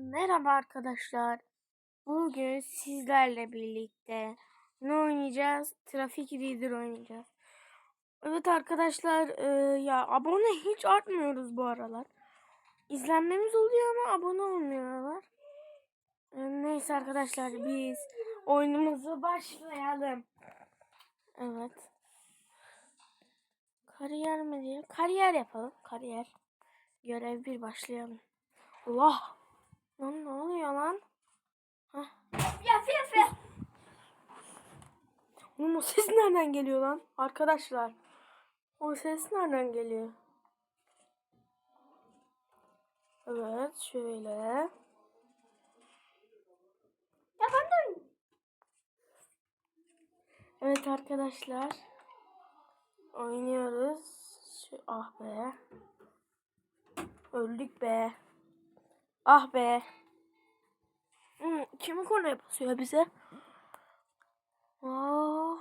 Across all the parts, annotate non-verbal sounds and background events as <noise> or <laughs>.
Merhaba arkadaşlar. Bugün sizlerle birlikte ne oynayacağız? Trafik Leader oynayacağız. Evet arkadaşlar e, ya abone hiç artmıyoruz bu aralar. İzlenmemiz oluyor ama abone olmuyorlar. E, neyse arkadaşlar biz oyunumuza başlayalım. Evet. Kariyer mi diyelim? Kariyer yapalım. Kariyer. Görev bir başlayalım. Allah. Lan ne oluyor lan? Hah. Ya Fife. Oğlum o ses nereden geliyor lan? Arkadaşlar. O ses nereden geliyor? Evet şöyle. Ya ben de Evet arkadaşlar. Oynuyoruz. Şu, ah be. Öldük be. Ah be. Hmm, kimi kornaya basıyor bize? Aa,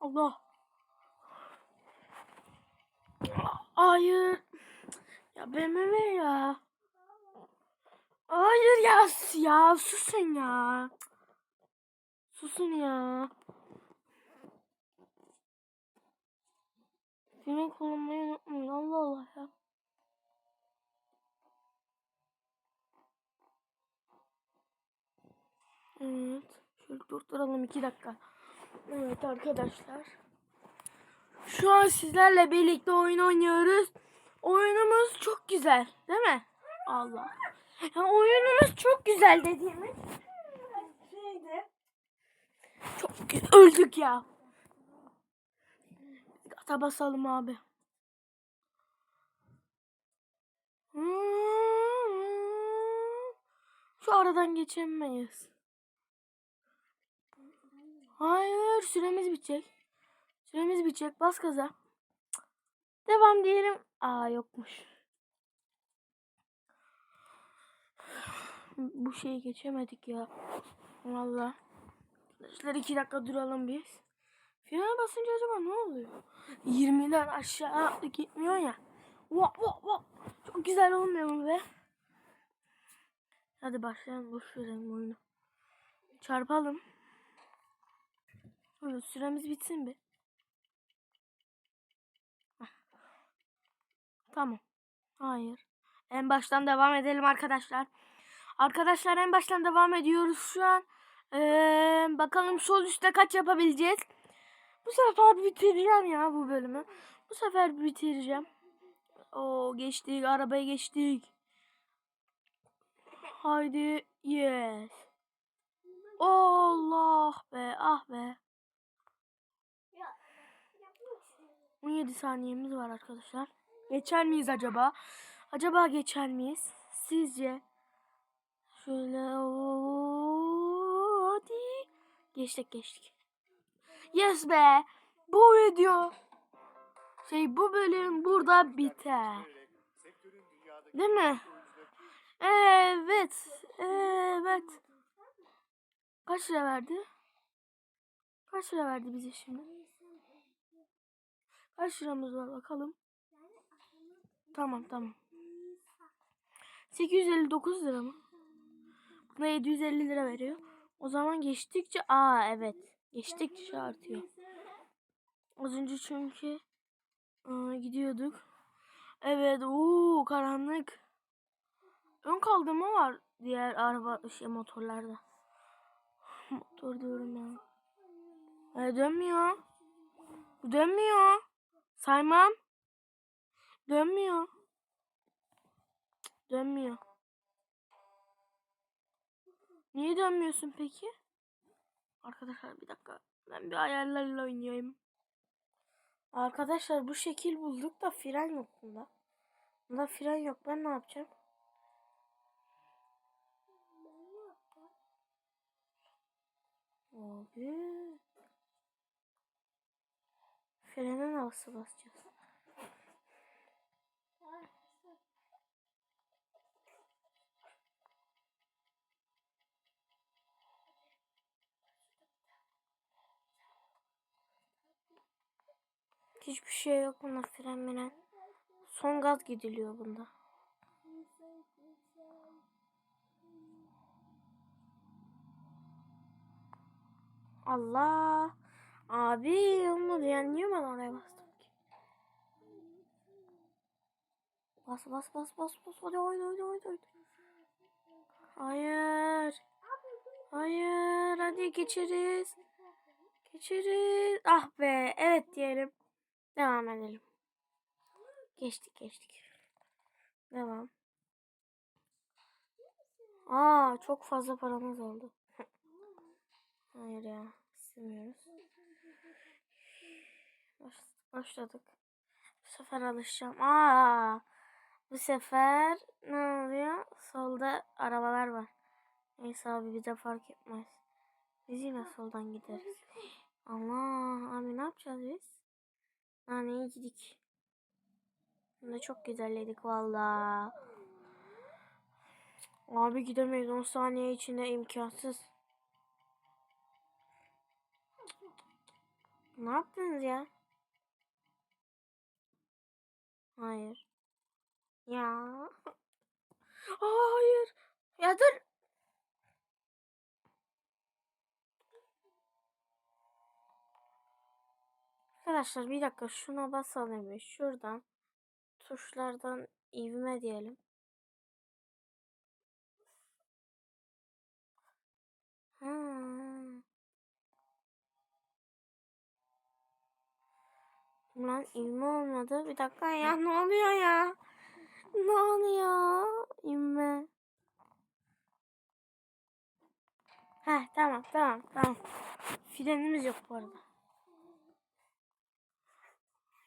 Allah. Hayır. Ya BMW ya. Hayır ya. Ya susun ya. Susun ya. Yemek kullanmayı unutmayın. Allah Allah ya. Evet. Şöyle durduralım iki dakika. Evet arkadaşlar. Şu an sizlerle birlikte oyun oynuyoruz. Oyunumuz çok güzel. Değil mi? Allah. Ya oyunumuz çok güzel dediğimiz şeydi. Çok öldük ya. Ata basalım abi. Şu aradan geçemeyiz. Hayır süremiz bitecek. Süremiz bitecek. Bas. Cık. Devam diyelim. Aa yokmuş. Bu şeyi geçemedik ya. Valla. Arkadaşlar iki dakika duralım biz. Frene basınca acaba ne oluyor? 20'den aşağı gitmiyor ya. Vah vah vah. Çok güzel olmuyor mu be? Hadi başlayalım. Boş verelim oyunu. Çarpalım. Evet, süremiz bitsin bir. Heh. Tamam. Hayır. En baştan devam edelim arkadaşlar. Arkadaşlar en baştan devam ediyoruz şu an. Ee, bakalım sol üstte kaç yapabileceğiz. Bu sefer bitireceğim ya bu bölümü. Bu sefer bitireceğim. O geçtik. Arabayı geçtik. Haydi. Yes. Allah be. Ah be. 17 saniyemiz var arkadaşlar. Geçer miyiz acaba? Acaba geçer miyiz? Sizce? Şöyle hadi. Geçtik geçtik. Yes be. Bu video şey bu bölüm burada biter. Değil mi? Evet. Evet. Kaç lira verdi? Kaç lira verdi bize şimdi? Kaç liramız var bakalım. Tamam tamam. 859 lira mı? Buna 750 lira veriyor. O zaman geçtikçe aa evet. Geçtikçe artıyor. Az önce çünkü aa, gidiyorduk. Evet ooo karanlık. Ön kaldırma var diğer araba şey motorlarda. Motor diyorum ya. E, dönmüyor. Bu dönmüyor. Saymam. Dönmüyor. Dönmüyor. Niye dönmüyorsun peki? Arkadaşlar bir dakika. Ben bir ayarlarla oynayayım. Arkadaşlar bu şekil bulduk da fren yok bunda. Bunda fren yok. Ben ne yapacağım? Abi. Frene nasıl basacağız? Hiçbir şey yok bunda fren mren. Son gaz gidiliyor bunda. Allah. Abi olmadı ya. Niye ben oraya bastım ki? Bas bas bas bas bas. Hadi hadi hadi hadi. hadi. Hayır. Hayır. Hadi geçeriz. Geçeriz. Ah be. Evet diyelim. Devam edelim. Geçtik geçtik. Devam. Aa çok fazla paramız oldu. <laughs> Hayır ya. istemiyoruz. Baş- Başladık. Bu sefer alışacağım. Aa, bu sefer ne oluyor? Solda arabalar var. Neyse abi bize fark etmez. Biz yine soldan gideriz. Allah abi ne yapacağız biz? Naneyi gidik. Bunda çok güzelledik valla. Abi gidemeyiz 10 saniye içinde imkansız. Ne yaptınız ya? Hayır. Ya. <laughs> Hayır. Ya dur. Arkadaşlar bir dakika şuna basalım bir. Şuradan tuşlardan ivme diyelim. Ha. Lan ivme olmadı. Bir dakika ya ne oluyor ya? Ne oluyor? İvme. Heh tamam tamam tamam. Frenimiz yok bu arada.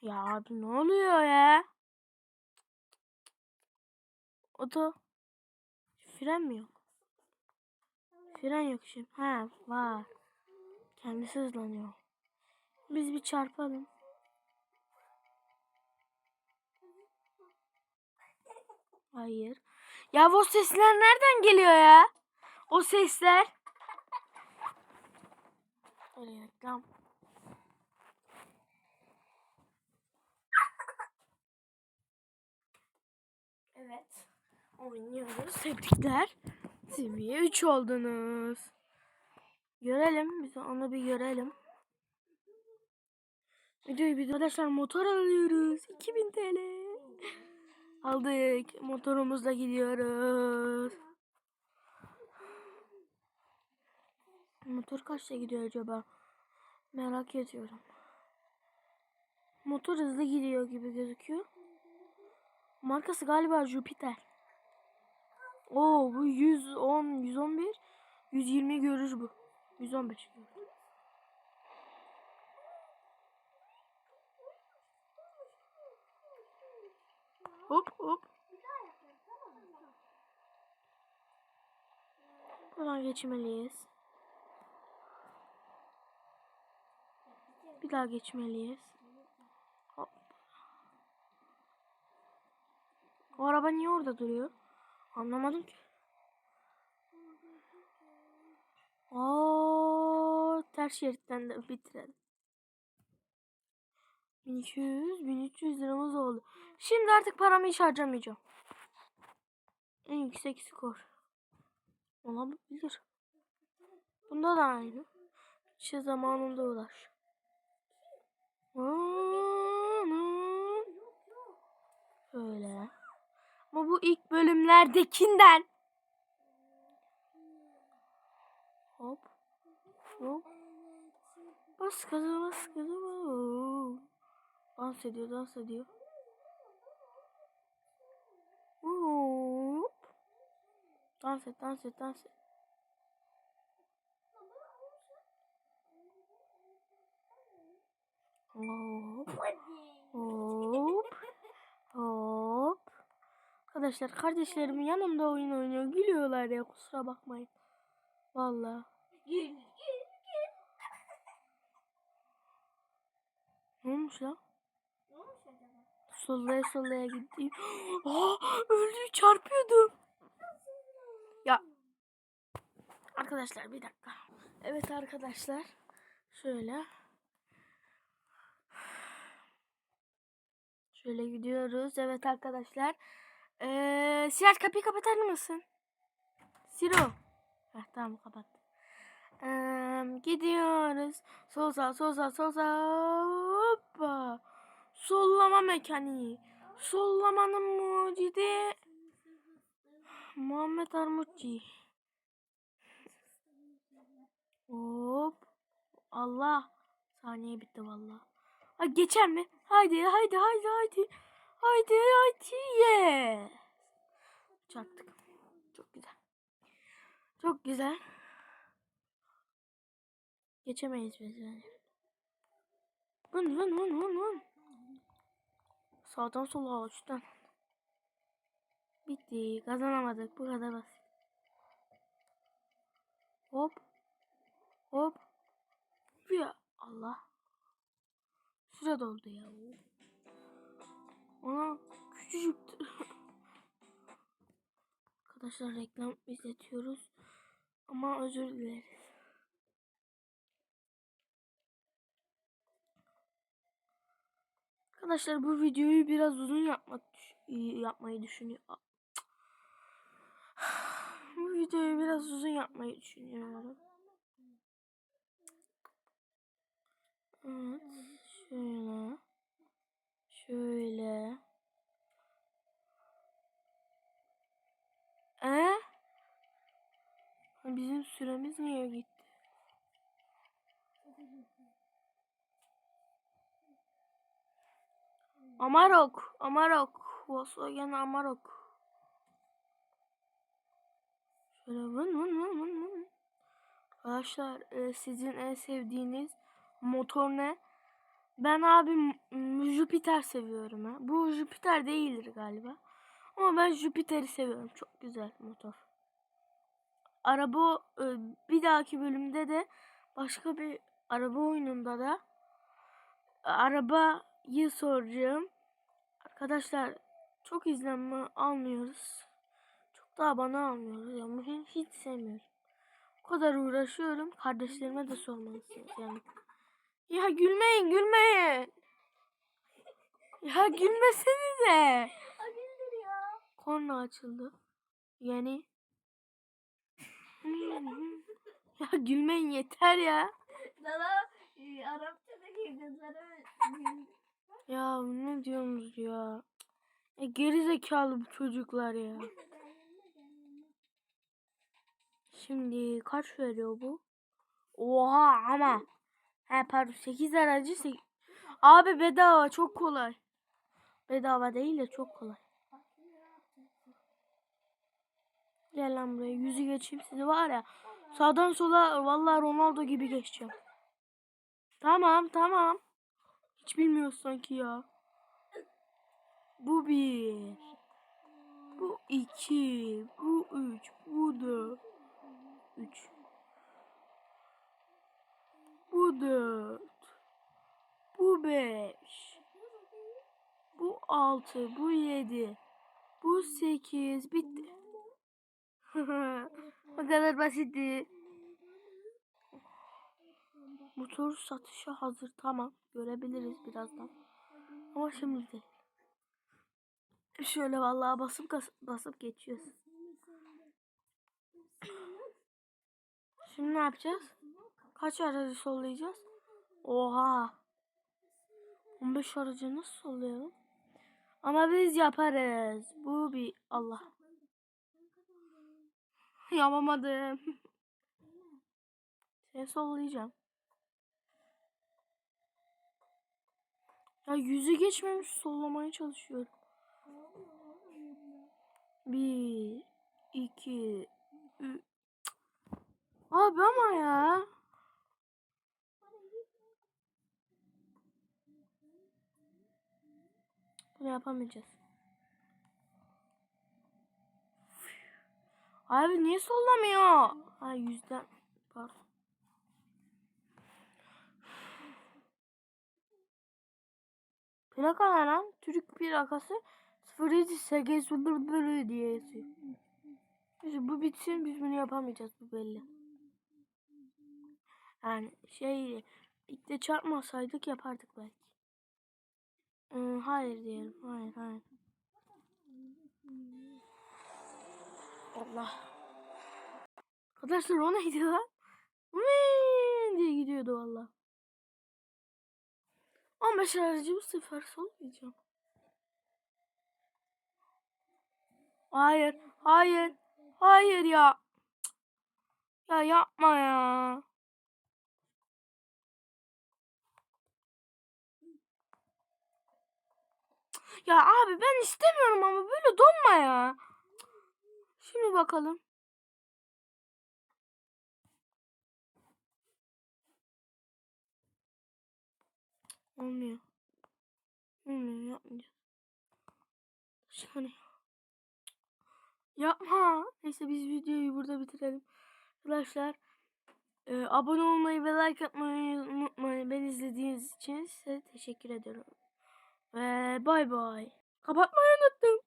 Ya abi ne oluyor ya? O da fren mi yok? Fren yok şimdi. Ha var. Kendisi hızlanıyor. Biz bir çarpalım. Hayır. Ya bu sesler nereden geliyor ya? O sesler. Reklam. Evet. Oynuyoruz. Tebrikler. Seviye 3 oldunuz. Görelim. Biz onu bir görelim. Videoyu biz arkadaşlar motor alıyoruz. 2000 TL. Aldık. Motorumuzla gidiyoruz. Motor kaçta gidiyor acaba? Merak ediyorum. Motor hızlı gidiyor gibi gözüküyor. Markası galiba Jupiter. Oo bu 110, 111, 120 görür bu. 115 görür. Hop hop. Buradan geçmeliyiz. Bir daha geçmeliyiz. Hop. O araba niye orada duruyor? Anlamadım ki. Oo, ters şeritten de bitirelim. 1200, 1300 liramız oldu. Şimdi artık paramı hiç harcamayacağım. En yüksek skor. Olabilir. Bunda da aynı. İşte zamanında ulaş. Öyle. Ama bu ilk bölümlerdekinden. Hop. Hop. Bas gaza bas gaza. Dans ediyor dans ediyor. Hop. Dans et dans et dans et. Hop. Hop. Hop. Arkadaşlar kardeşlerim yanımda oyun oynuyor. Gülüyorlar ya kusura bakmayın. Vallahi. Gül gül gül. Ne olmuş lan? Sollaya sollaya gittim. <gasps> Aa, öldü çarpıyordum. Ya. Arkadaşlar bir dakika. Evet arkadaşlar. Şöyle. Şöyle gidiyoruz. Evet arkadaşlar. Ee, Sirac kapıyı kapatır mısın? Siro. Heh, tamam kapat. Ee, gidiyoruz. Sol sağ sol sağ sol sağ. Hoppa. Sollama mekaniği. Sollamanın mucidi. Muhammed Armutçi. Hop. Allah. Saniye bitti valla. Ha, geçer mi? Haydi haydi haydi haydi. Haydi haydi ye. Çarptık. Çok güzel. Çok güzel. Geçemeyiz biz yani. Vın vın vın vın vın. Sağdan sola uçtan. Bitti. Kazanamadık. Bu kadar basit. Hop. Hop. Ya Allah. Süre doldu ya. Ona küçücüktü. <laughs> Arkadaşlar reklam izletiyoruz. Ama özür dileriz. Arkadaşlar bu videoyu biraz uzun yapmak yapmayı düşünüyorum. <sighs> Bu videoyu biraz uzun yapmayı düşünüyorum. Evet, şöyle. Şöyle. E? Bizim süremiz niye gitti? Amarok, Amarok, Volkswagen Amarok. Şöyle vın vın vın vın vın. Arkadaşlar e, sizin en sevdiğiniz motor ne? Ben abi Jupiter seviyorum ha. Bu Jupiter değildir galiba. Ama ben Jupiter'i seviyorum. Çok güzel motor. Araba e, bir dahaki bölümde de başka bir araba oyununda da e, arabayı soracağım. Arkadaşlar çok izlenme almıyoruz. Çok da abone almıyoruz. Yani hiç, hiç sevmiyorum. O kadar uğraşıyorum. Kardeşlerime de sormalısınız yani. Ya gülmeyin gülmeyin. Ya gülmesenize. Korna açıldı. Yani. <laughs> ya gülmeyin yeter ya. Sana e, Arapçadaki kızlara Ya ne diyorsunuz ya? ya geri zekalı bu çocuklar ya. Şimdi kaç veriyor bu? Oha ama. He pardon 8 aracı 8. Abi bedava çok kolay. Bedava değil de çok kolay. Gel lan buraya yüzü geçeyim sizi var ya. Sağdan sola vallahi Ronaldo gibi geçeceğim. Tamam tamam. Hiç bilmiyorsun sanki ya. Bu bir. Bu iki. Bu üç. Bu dört. Üç. Bu dört. Bu beş. Bu altı. Bu yedi. Bu sekiz. Bitti. <laughs> Bu kadar basitti. Motor satışa hazır. Tamam. Görebiliriz birazdan. Ama şimdi değil. Şöyle vallahi basıp basıp geçiyoruz. Şimdi ne yapacağız? Kaç aracı sollayacağız? Oha. 15 aracı nasıl sollayalım? Ama biz yaparız. Bu bir Allah. Yapamadım. Seni <laughs> sollayacağım. Ya yüzü geçmemiş sollamaya çalışıyorum. Bir, iki, üç. Abi ama ya. Bunu yapamayacağız. Abi niye sollamıyor? Ha yüzden. Pardon. Plaka ne lan? Türk plakası 07 bölü diye yazıyor. Neyse bu bitsin biz bunu yapamayacağız bu belli. Yani şey ilk de çarpmasaydık yapardık belki. Ee, hayır diyelim. Hayır hayır. Allah. Arkadaşlar o neydi lan? Vii diye gidiyordu valla. 15 aracı bu sefer solmayacağım. Hayır, hayır, hayır ya. Ya yapma ya. Ya abi ben istemiyorum ama böyle donma ya. Şimdi bakalım. Olmuyor. Olmuyor yapmayacağız. Şöyle. Yapma. Neyse biz videoyu burada bitirelim. Arkadaşlar e, abone olmayı ve like atmayı unutmayın. Beni izlediğiniz için size teşekkür ediyorum. Ve bay bay. Kapatmayı unuttum.